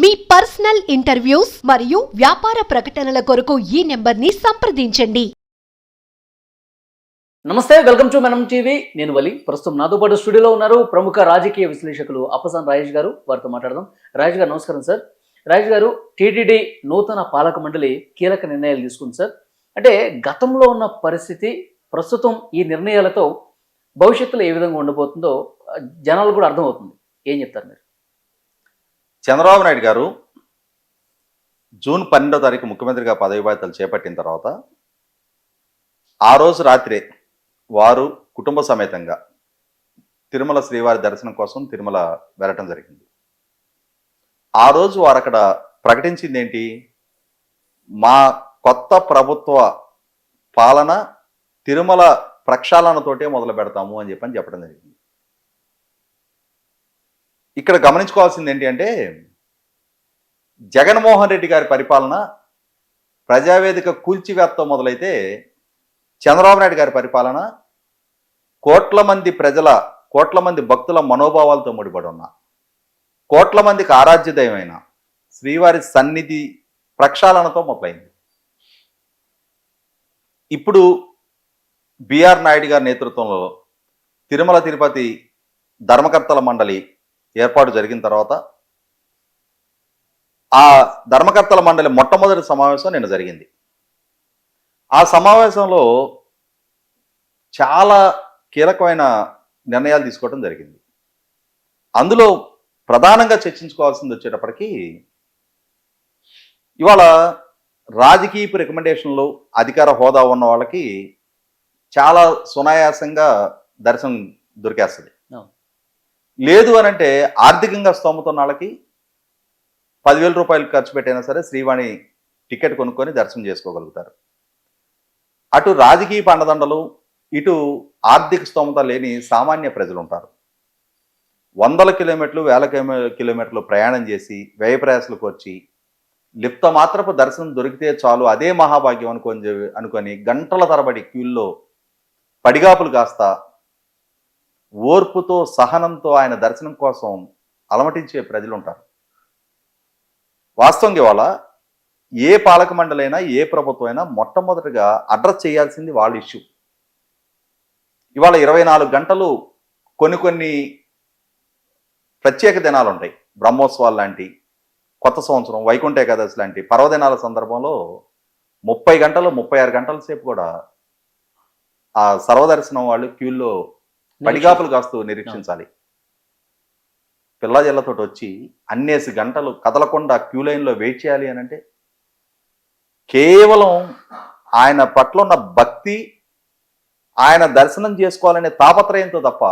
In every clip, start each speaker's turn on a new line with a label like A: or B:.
A: మీ personal interviews మరియు వ్యాపార ప్రకటనల కొరకు ఈ నెంబర్ని సంప్రదించండి.
B: నమస్తే వెల్కమ్ టు మనం టీవీ. నేను వలి. ప్రస్తుతం నాతో పాటు స్టూడియోలో ఉన్నారు ప్రముఖ రాజకీయ విశ్లేషకులు అప్పసాన్ రాజేష్ గారు. వారితో మాట్లాడదాం. రాజేష్ గారు నమస్కారం సార్. రాజేష్ గారు టీటీడీ నూతన పాలక మండలి కీలక నిర్ణయాలు తీసుకుంది సార్. అంటే గతంలో ఉన్న పరిస్థితి ప్రస్తుతం ఈ నిర్ణయాలతో భవిష్యత్తులో ఏ విధంగా ఉండబోతుందో జనాలు కూడా అర్థమవుతుంది. ఏం చెప్తారు మీరు?
C: చంద్రబాబు నాయుడు గారు జూన్ పన్నెండో తారీఖు ముఖ్యమంత్రిగా పదవి బాధ్యతలు చేపట్టిన తర్వాత ఆ రోజు రాత్రే వారు కుటుంబ సమేతంగా తిరుమల శ్రీవారి దర్శనం కోసం తిరుమల వెళ్ళటం జరిగింది. ఆ రోజు వారు అక్కడ ప్రకటించింది ఏంటి? మా కొత్త ప్రభుత్వ పాలన తిరుమల ప్రక్షాళనతోటే మొదలు పెడతాము అని చెప్పని చెప్పడం జరిగింది. ఇక్కడ గమనించుకోవాల్సింది ఏంటి అంటే జగన్మోహన్ రెడ్డి గారి పరిపాలన ప్రజావేదిక కూల్చివేత్తో మొదలైతే చంద్రబాబు నాయుడు గారి పరిపాలన కోట్ల మంది ప్రజల కోట్ల మంది భక్తుల మనోభావాలతో ముడిపడి ఉన్న కోట్ల మందికి ఆరాధ్యదయమైన శ్రీవారి సన్నిధి ప్రక్షాళనతో మొదలైంది. ఇప్పుడు బిఆర్ నాయుడు గారి నేతృత్వంలో తిరుమల తిరుపతి ధర్మకర్తల మండలి ఏర్పాటు జరిగిన తర్వాత ఆ ధర్మకర్తల మండలి మొట్టమొదటి సమావేశం నిన్న జరిగింది. ఆ సమావేశంలో చాలా కీలకమైన నిర్ణయాలు తీసుకోవడం జరిగింది. అందులో ప్రధానంగా చర్చించుకోవాల్సింది వచ్చేటప్పటికీ ఇవాళ రాజకీయపు రికమెండేషన్లు అధికార హోదా ఉన్న వాళ్ళకి చాలా సునాయాసంగా దర్శనం దొరికేస్తుంది. లేదు అని అంటే ఆర్థికంగా స్తోమత ఉన్న వాళ్ళకి పదివేల రూపాయలు ఖర్చు పెట్టైనా సరే శ్రీవాణి టికెట్ కొనుక్కొని దర్శనం చేసుకోగలుగుతారు. అటు రాజకీయ పండదండలు ఇటు ఆర్థిక స్తోమత లేని సామాన్య ప్రజలు ఉంటారు వందల కిలోమీటర్లు వేల కిలో- కిలోమీటర్లు ప్రయాణం చేసి వ్యయ ప్రయాసలకు వచ్చి లిప్త మాత్రపు దర్శనం దొరికితే చాలు అదే మహాభాగ్యం అనుకొని అనుకొని గంటల తరబడి క్యూల్లో పడిగాపులు కాస్తా ఓర్పుతో సహనంతో ఆయన దర్శనం కోసం అలమటించే ప్రజలు ఉంటారు వాస్తవంగా ఇవాళ ఏ పాలక మండలైనా ఏ ప్రభుత్వం అయినా మొట్టమొదటిగా అడ్రస్ చేయాల్సింది వాళ్ళ ఇష్యూ. ఇవాళ ఇరవై నాలుగు గంటలు కొన్ని కొన్ని ప్రత్యేక దినాలు ఉంటాయి బ్రహ్మోత్సవాలు లాంటి కొత్త సంవత్సరం వైకుంఠ ఏకాదశి లాంటి పర్వదినాల సందర్భంలో ముప్పై గంటలు ముప్పై ఆరు గంటల సేపు కూడా ఆ సర్వదర్శనం వాళ్ళు క్యూల్లో పడిగాపులు కాస్తూ నిరీక్షించాలి. పిల్ల జల్లతోటి వచ్చి అన్నేసి గంటలు కదలకుండా క్యూ లైన్లో వెయిట్ చేయాలి అని అంటే కేవలం ఆయన పట్ల ఉన్న భక్తి ఆయన దర్శనం చేసుకోవాలనే తాపత్రయంతో తప్ప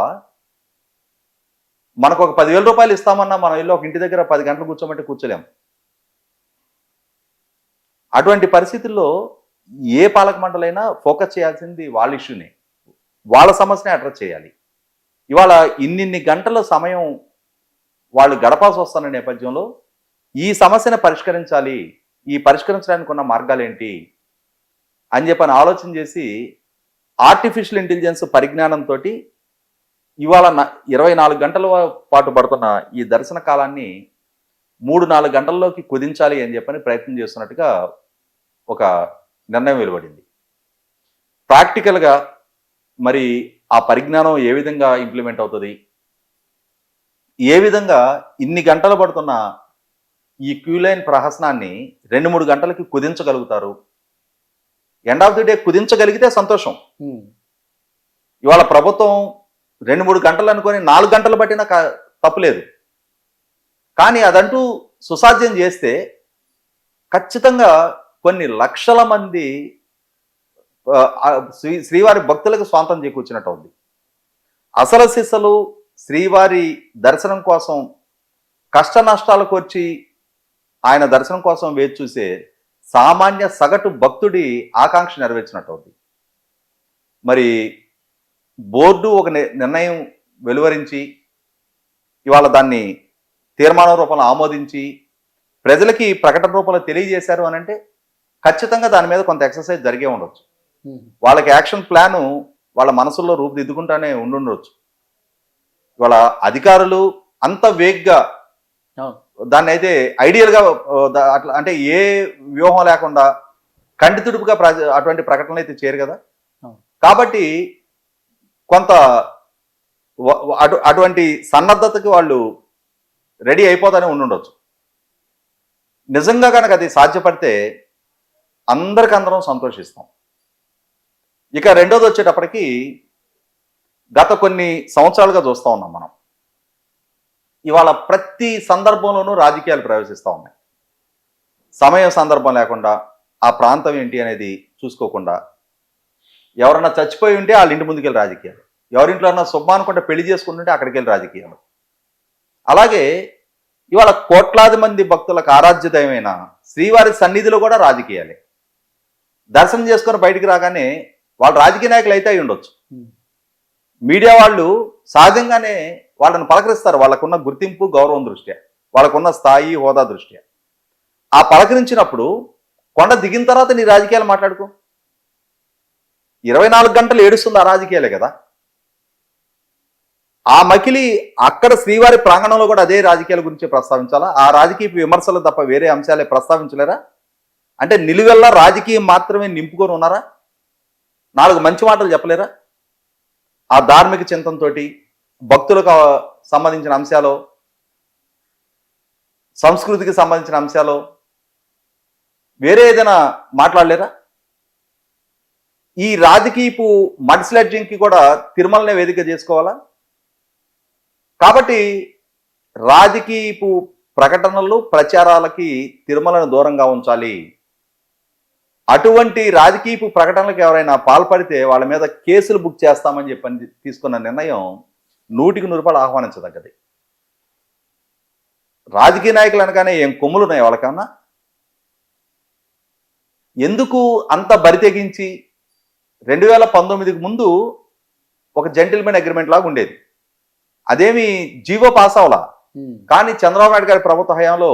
C: మనకు ఒక పదివేల రూపాయలు ఇస్తామన్నా మనం వెళ్ళి ఒక ఇంటి దగ్గర పది గంటలు కూర్చోమంటే కూర్చోలేం. అటువంటి పరిస్థితుల్లో ఏ పాలక మండలైనా ఫోకస్ చేయాల్సింది వాళ్ళ ఇష్యూనే. వాళ్ళ సమస్యని అడ్రస్ చేయాలి. ఇవాళ ఇన్నిన్ని గంటల సమయం వాళ్ళు గడపాల్సి వస్తున్న నేపథ్యంలో ఈ సమస్యను పరిష్కరించాలి ఈ పరిష్కరించడానికి ఉన్న మార్గాలు ఏంటి అని చెప్పని ఆలోచన చేసి ఆర్టిఫిషియల్ ఇంటెలిజెన్స్ పరిజ్ఞానంతో ఇవాళ న- ఇరవై నాలుగు గంటల పాటు పడుతున్న ఈ దర్శన కాలాన్ని మూడు నాలుగు గంటల్లోకి కుదించాలి అని చెప్పని ప్రయత్నం చేస్తున్నట్టుగా ఒక నిర్ణయం వెలువడింది. ప్రాక్టికల్గా మరి ఆ పరిజ్ఞానం ఏ విధంగా ఇంప్లిమెంట్ అవుతుంది? ఏ విధంగా ఇన్ని గంటలు పడుతున్న ఈ క్యూ లైన్ ప్రహసనాన్ని రెండు మూడు గంటలకి కుదించగలుగుతారు? ఎండ్ ఆఫ్ ది డే కుదించగలిగితే సంతోషం. ఇవాళ ప్రభుత్వం రెండు మూడు గంటలు అనుకొని నాలుగు గంటలు పట్టినా తప్పులేదు. కానీ అదంటూ సుసాధ్యం చేస్తే ఖచ్చితంగా కొన్ని లక్షల మంది శ్రీ శ్రీవారి భక్తులకు స్వాంతం చేకూర్చినట్టు ఉంది అసల శిస్సలు శ్రీవారి దర్శనం కోసం కష్ట నష్టాలకు వచ్చి ఆయన దర్శనం కోసం వేచి చూసే సామాన్య సగటు భక్తుడి ఆకాంక్ష నెరవేర్చినట్టు ఉంది మరి బోర్డు ఒక ని- నిర్ణయం వెలువరించి ఇవాళ దాన్ని తీర్మానం రూపంలో ఆమోదించి ప్రజలకి ప్రకటన రూపంలో తెలియజేశారు అని అంటే ఖచ్చితంగా దాని మీద కొంత ఎక్సర్సైజ్ జరిగే ఉండొచ్చు. వాళ్ళకి యాక్షన్ ప్లాను వాళ్ళ మనసులో రూపుదిద్దుకుంటానే ఉండుండొచ్చు. ఇవాళ అధికారులు అంత వేగ్గా దాన్ని అయితే ఐడియల్గా అట్లా అంటే ఏ వ్యూహం లేకుండా కంటి తుడుపుగా ప్ర- అటువంటి ప్రకటనలు అయితే చేయరు కదా. కాబట్టి కొంత అటు అటువంటి సన్నద్ధతకి వాళ్ళు రెడీ అయిపోతానే ఉండుండొచ్చు. నిజంగా కనుక అది సాధ్యపడితే అందరికందరం సంతోషిస్తాం. ఇక రెండోది వచ్చేటప్పటికి గత కొన్ని సంవత్సరాలుగా చూస్తూ ఉన్నాం మనం. ఇవాళ ప్రతి సందర్భంలోనూ రాజకీయాలు ప్రవేశిస్తూ ఉన్నాయి. సమయం సందర్భం లేకుండా ఆ ప్రాంతం ఏంటి అనేది చూసుకోకుండా ఎవరన్నా చచ్చిపోయి ఉంటే వాళ్ళ ఇంటి ముందుకెళ్ళి రాజకీయాలు. ఎవరింట్లో అన్నా శుభ అనుకుంటే పెళ్ళి చేసుకుంటుంటే అక్కడికి వెళ్ళి రాజకీయాలు. అలాగే ఇవాళ కోట్లాది మంది భక్తులకు ఆరాధ్యదయమైన శ్రీవారి సన్నిధిలో కూడా రాజకీయాలే. దర్శనం చేసుకొని బయటికి రాగానే వాళ్ళు రాజకీయ నాయకులు అయితే అయి ఉండొచ్చు. మీడియా వాళ్ళు సహజంగానే వాళ్ళని పలకరిస్తారు. వాళ్ళకున్న గుర్తింపు గౌరవం దృష్ట్యా. వాళ్ళకున్న స్థాయి హోదా దృష్ట్యా. ఆ పలకరించినప్పుడు కొండ దిగిన తర్వాత నీ రాజకీయాలు మాట్లాడుకో. ఇరవై నాలుగు గంటలు ఏడుస్తుంది ఆ రాజకీయాలే కదా. ఆ మకిలి అక్కడ శ్రీవారి ప్రాంగణంలో కూడా అదే రాజకీయాల గురించి ప్రస్తావించాలా? ఆ రాజకీయ విమర్శలు తప్ప వేరే అంశాలే ప్రస్తావించలేరా? అంటే నిలువెల్లా రాజకీయం మాత్రమే నింపుకొని ఉన్నారా? నాలుగు మంచి మాటలు చెప్పలేరా? ఆ ధార్మిక చింతనతో భక్తులకు సంబంధించిన అంశాలు సంస్కృతికి సంబంధించిన అంశాలు వేరే ఏదైనా మాట్లాడలేరా? ఈ రాజకీయపు మడ్స్లెడ్జింగ్కి కూడా తిరుమలనే వేదిక చేసుకోవాలా? కాబట్టి రాజకీయపు ప్రకటనలు ప్రచారాలకి తిరుమలను దూరంగా ఉంచాలి. అటువంటి రాజకీయపు ప్రకటనలకు ఎవరైనా పాల్పడితే వాళ్ళ మీద కేసులు బుక్ చేస్తామని చెప్పని తీసుకున్న నిర్ణయం నూటికి నూరు రూపాయలు ఆహ్వానించదగ్గది. రాజకీయ నాయకులు అనగానే ఏం కొమ్ములు ఉన్నాయి వాళ్ళకన్నా? ఎందుకు అంత బరి తెగించి రెండు వేల పంతొమ్మిదికి ముందు ఒక జెంటిల్మెన్ అగ్రిమెంట్ లాగా ఉండేది. అదేమి జీవో పాస్ అవలా. కానీ చంద్రబాబు నాయుడు గారి ప్రభుత్వ హయాంలో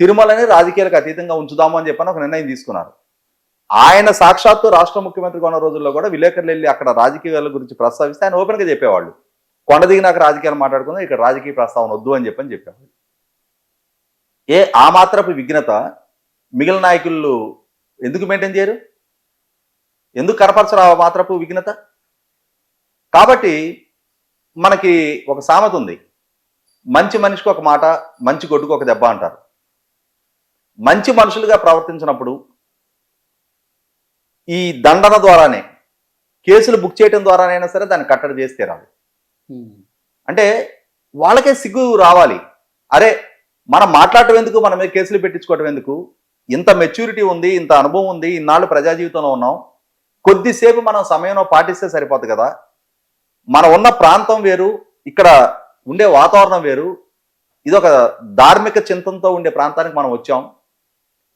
C: తిరుమలని రాజకీయాలకు అతీతంగా ఉంచుదాము అని చెప్పని ఒక నిర్ణయం తీసుకున్నారు. ఆయన సాక్షాత్తు రాష్ట్ర ముఖ్యమంత్రిగా ఉన్న రోజుల్లో కూడా విలేకరులు వెళ్ళి అక్కడ రాజకీయాల గురించి ప్రస్తావిస్తే ఆయన ఓపెన్గా చెప్పేవాళ్ళు. కొండ దిగినాక రాజకీయాలు మాట్లాడుకుందాం ఇక్కడ రాజకీయ ప్రస్తావన వద్దు అని చెప్పని చెప్పేవాళ్ళు. ఏ ఆ మాత్రపు విఘ్నత మిగిలిన నాయకులు ఎందుకు మెయింటైన్ చేయరు? ఎందుకు కనపరచరు ఆ మాత్రపు విఘ్నత? కాబట్టి మనకి ఒక సామెత ఉంది. మంచి మనిషికి ఒక మాట మంచి గొడ్డుకు ఒక దెబ్బ అంటారు. మంచి మనుషులుగా ప్రవర్తించినప్పుడు ఈ దండన ద్వారానే కేసులు బుక్ చేయడం ద్వారానైనా సరే దాన్ని కట్టడి చేసి తీరాలి.
B: ఉమ్.
C: అంటే వాళ్ళకే సిగ్గు రావాలి. అరే మనం మాట్లాడటం ఎందుకు? మన మీద కేసులు పెట్టించుకోవటం ఎందుకు? ఇంత మెచ్యూరిటీ ఉంది ఇంత అనుభవం ఉంది ఇన్నాళ్ళు ప్రజా జీవితంలో ఉన్నాం. కొద్దిసేపు మనం సమయంలో పాటిస్తే సరిపోతుంది కదా. మనం ఉన్న ప్రాంతం వేరు ఇక్కడ ఉండే వాతావరణం వేరు. ఇది ఒక ధార్మిక చింతనతో ఉండే ప్రాంతానికి మనం వచ్చాం.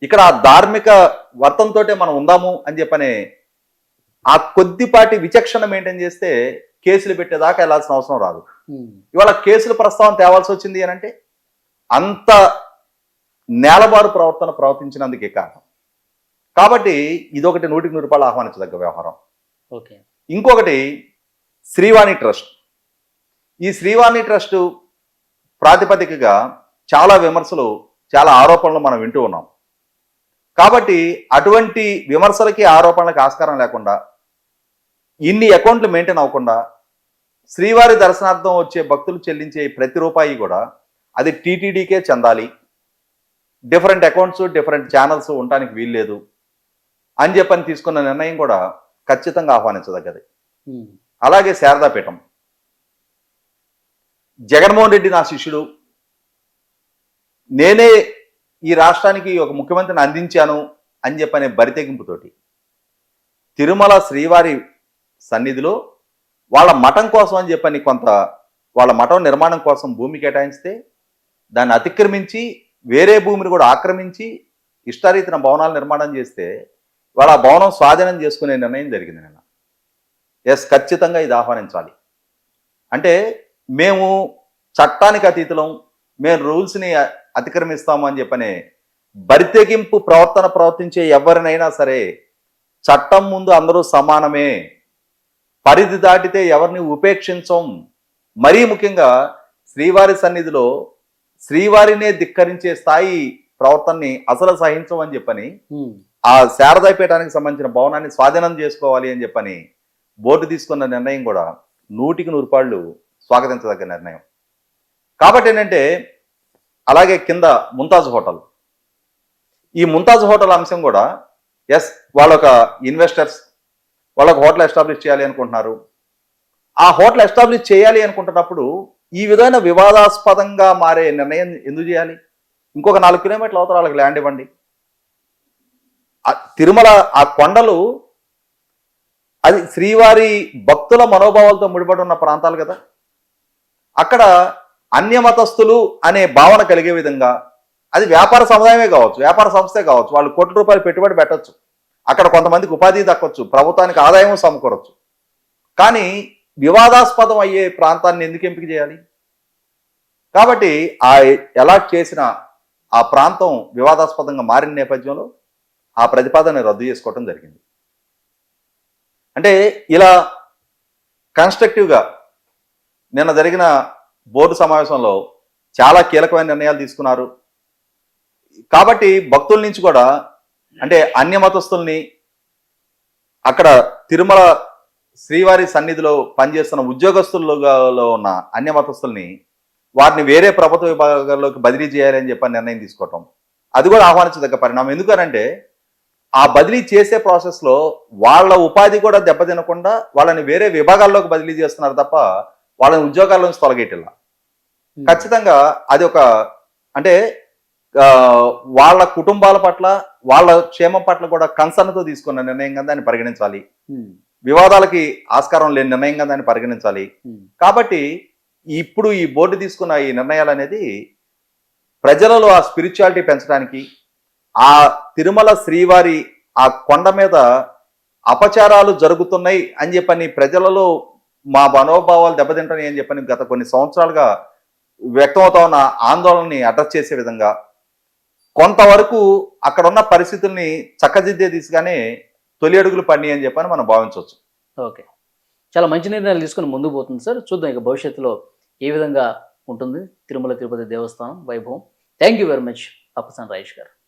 C: ఇక్కడ ఆ ధార్మిక వర్తంతో మనం ఉందాము అని చెప్పనే ఆ కొద్దిపాటి విచక్షణ మెయింటైన్ చేస్తే కేసులు పెట్టేదాకా వెళ్ళాల్సిన అవసరం రాదు. ఇవాళ కేసుల ప్రస్తావన తేవాల్సి వచ్చింది అని అంటే అంత నేలబారు ప్రవర్తన ప్రవర్తించినందుకే కారణం. కాబట్టి ఇదొకటి నూటికి నూరు రూపాయలు ఆహ్వానించదగ్గ వ్యవహారం.
B: ఓకే.
C: ఇంకొకటి శ్రీవాణి ట్రస్ట్. ఈ శ్రీవాణి ట్రస్ట్ ప్రాతిపదికగా చాలా విమర్శలు చాలా ఆరోపణలు మనం వింటూ ఉన్నాం. కాబట్టి అటువంటి విమర్శలకి ఆరోపణలకి ఆస్కారం లేకుండా ఇన్ని అకౌంట్లు మెయింటైన్ అవ్వకుండా శ్రీవారి దర్శనార్థం వచ్చే భక్తులు చెల్లించే ప్రతి రూపాయి కూడా అది టీటీడీకే చెందాలి. డిఫరెంట్ అకౌంట్స్ డిఫరెంట్ ఛానల్స్ ఉండటానికి వీల్లేదు అని చెప్పని తీసుకున్న నిర్ణయం కూడా ఖచ్చితంగా ఆహ్వానించదగ్గది. అలాగే శారదాపీఠం. జగన్మోహన్ రెడ్డి నా శిష్యుడు. నేనే ఈ రాష్ట్రానికి ఒక ముఖ్యమంత్రిని అందించాను అని చెప్పనే బరితెగింపుతోటి తిరుమల శ్రీవారి సన్నిధిలో వాళ్ళ మఠం కోసం అని చెప్పని కొంత వాళ్ళ మఠం నిర్మాణం కోసం భూమి కేటాయిస్తే దాన్ని అతిక్రమించి వేరే భూమిని కూడా ఆక్రమించి ఇష్టారీతిన భవనాలు నిర్మాణం చేస్తే వాళ్ళ భవనం స్వాధీనం చేసుకునే నిర్ణయం జరిగింది నిన్న. ఎస్ ఖచ్చితంగా ఇది ఆహ్వానించాలి. అంటే మేము చట్టానికి అతీతులం మేము రూల్స్ని అతిక్రమిస్తాము అని చెప్పనే బరితెగింపు ప్రవర్తన ప్రవర్తించే ఎవరినైనా సరే చట్టం ముందు అందరూ సమానమే. పరిధి దాటితే ఎవరిని ఉపేక్షించం. మరీ ముఖ్యంగా శ్రీవారి సన్నిధిలో శ్రీవారినే ధిక్కరించే స్థాయి ప్రవర్తనని అసలు సహించమని చెప్పని ఆ శారదాపీఠానికి సంబంధించిన భవనాన్ని స్వాధీనం చేసుకోవాలి అని చెప్పని బోర్డు తీసుకున్న నిర్ణయం కూడా నూటికి నూరు పాళ్ళు స్వాగతించదగ్గ నిర్ణయం. కాబట్టి ఏంటంటే అలాగే కింద ముంతాజ్ హోటల్. ఈ ముంతాజ్ హోటల్ అంశం కూడా ఎస్ వాళ్ళొక ఇన్వెస్టర్స్ వాళ్ళొక హోటల్ ఎస్టాబ్లిష్ చేయాలి అనుకుంటున్నారు. ఆ హోటల్ ఎస్టాబ్లిష్ చేయాలి అనుకుంటున్నప్పుడు ఈ విధమైన వివాదాస్పదంగా మారే నిర్ణయం ఎందుకు చేయాలి? ఇంకొక నాలుగు కిలోమీటర్ల అవతల వాళ్ళకి ల్యాండ్ ఇవ్వండి. తిరుమల ఆ కొండలు అది శ్రీవారి భక్తుల మనోభావాలతో ముడిపడి ఉన్న ప్రాంతాలు కదా? అక్కడ అన్యమతస్థులు అనే భావన కలిగే విధంగా అది వ్యాపార సముదాయమే కావచ్చు వ్యాపార సంస్థే కావచ్చు. వాళ్ళు కోట్ల రూపాయలు పెట్టుబడి పెట్టచ్చు. అక్కడ కొంతమందికి ఉపాధి దక్కొచ్చు ప్రభుత్వానికి ఆదాయం సమకూరచ్చు. కానీ వివాదాస్పదం అయ్యే ప్రాంతాన్ని ఎందుకు ఎంపిక చేయాలి? కాబట్టి ఆ ఎలాట్ చేసిన ఆ ప్రాంతం వివాదాస్పదంగా మారిన నేపథ్యంలో ఆ ప్రతిపాదన రద్దు చేసుకోవటం జరిగింది. అంటే ఇలా కన్స్ట్రక్టివ్గా నిన్న జరిగిన బోర్డు సమావేశంలో చాలా కీలకమైన నిర్ణయాలు తీసుకున్నారు. కాబట్టి భక్తుల నుంచి కూడా అంటే అన్య మతస్థుల్ని అక్కడ తిరుమల శ్రీవారి సన్నిధిలో పనిచేస్తున్న ఉద్యోగస్తులలో ఉన్న అన్య మతస్థుల్ని వారిని వేరే ప్రభుత్వ విభాగాల్లోకి బదిలీ చేయాలని చెప్పి నిర్ణయం తీసుకోవటం. అది కూడా ఆహ్వానించదగ్గ పరిణామం. ఎందుకనంటే ఆ బదిలీ చేసే ప్రాసెస్లో వాళ్ళ ఉపాధి కూడా దెబ్బతినకుండా వాళ్ళని వేరే విభాగాల్లోకి బదిలీ చేస్తున్నారు తప్ప వాళ్ళని ఉద్యోగాల నుంచి తొలగేటిల్లా ఖచ్చితంగా అది ఒక అంటే వాళ్ళ కుటుంబాల పట్ల వాళ్ళ క్షేమం పట్ల కూడా కన్సర్న్తో తీసుకున్న నిర్ణయంగా దాన్ని పరిగణించాలి.
B: ఉమ్,
C: వివాదాలకి ఆస్కారం లేని నిర్ణయంగా దాన్ని పరిగణించాలి.
B: ఉమ్,
C: కాబట్టి ఇప్పుడు ఈ బోర్డు తీసుకున్న ఈ నిర్ణయాలు అనేది ప్రజలలో ఆ స్పిరిచువాలిటీ పెంచడానికి ఆ తిరుమల శ్రీవారి ఆ కొండ మీద అపచారాలు జరుగుతున్నాయి అని చెప్పని ప్రజలలో మా మనోభావాలు దెబ్బతింటాయి అని చెప్పని గత కొన్ని సంవత్సరాలుగా వ్యక్తమవుతా ఉన్న ఆందోళనని అడ్రస్ చేసే విధంగా కొంతవరకు అక్కడ ఉన్న పరిస్థితుల్ని చక్కదిద్దే దిశగానే తొలి అడుగులు పడినాయి అని చెప్పని మనం భావించవచ్చు.
B: ఓకే. చాలా మంచి నిర్ణయాలు తీసుకుని ముందుకు పోతుంది సార్. చూద్దాం ఇక భవిష్యత్తులో ఏ విధంగా ఉంటుంది. తిరుమల తిరుపతి దేవస్థానం వైభవం. థ్యాంక్ యూ వెరీ మచ్ అప్పసాన్ రాజేష్ గారు.